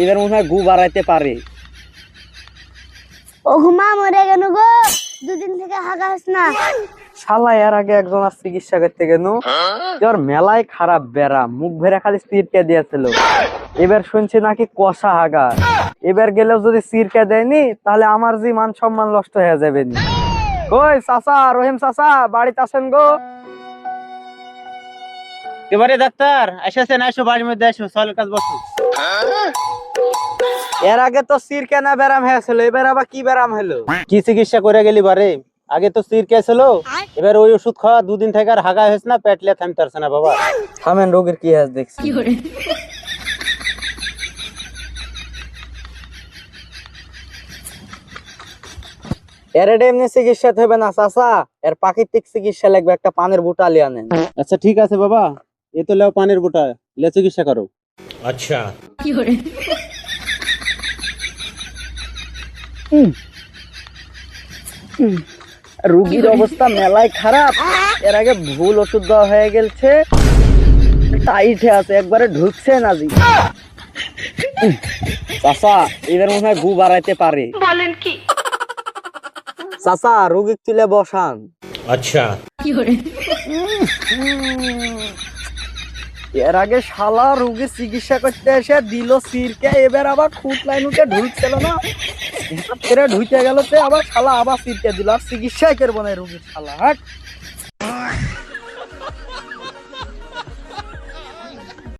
এবার মনে হয় গু বাড়াইতে পারে ও ঘুমা মরে গেল গো? দুদিন থেকে হাগা না। শালা এর আগে একজন আর চিকিৎসা করতে গেল তোর মেলায় খারাপ বেড়া মুখ ভেরা খালি সিরকে দিয়েছিল এবার শুনছি নাকি কষা হাগা। এবার গেলেও যদি সিরকে দেয়নি তাহলে আমার যে মান সম্মান নষ্ট হয়ে যাবে নি। কই চাচা রহিম চাচা বাড়িতে আসেন গো? এবারে ডাক্তার এসেছেন এসো বাড়ির মধ্যে এসো চল কাজ বসো। এর আগে তো সিরকে না ব্যারাম হয়েছিল এবার আবার কি ব্যারাম হলো? কি চিকিৎসা করে গেলি বারে? আগে তো সির কেছিল এবার ওই ওষুধ খাওয়া দুদিন থেকে আর হাগা হয়েছে না পেটলে থামতে পারছে না বাবা। থামেন রোগের কি হাস দেখছি। এর এটা এমনি চিকিৎসা হবে না চাচা। এর প্রাকৃতিক চিকিৎসা লাগবে একটা পানের বুটা লিয়ে আনেন। আচ্ছা ঠিক আছে বাবা। এ তো লেও পানির বোটা লে চিকিৎসা করো। আচ্ছা। কি করে? রুগীর অবস্থা মেলায় খারাপ। এর আগে ভুল ওষুধ দেওয়া হয়ে গেছে টাইটে আছে একবারে ঢুকছে না জি। চাচা এবার মনে হয় গু বাড়াইতে পারে। বলেন কি? চাচা রুগী তুলে বসান। এর আগে শালা রোগী চিকিৎসা করতে এসে দিল সিরকে, এবার আবার খুঁট লাইন উঠে ঢুকছিল না? এরা ঢুকে গেল আবার শালা আবার সিরকে দিল। আর চিকিৎসাই করব না রুগীর শালা হাট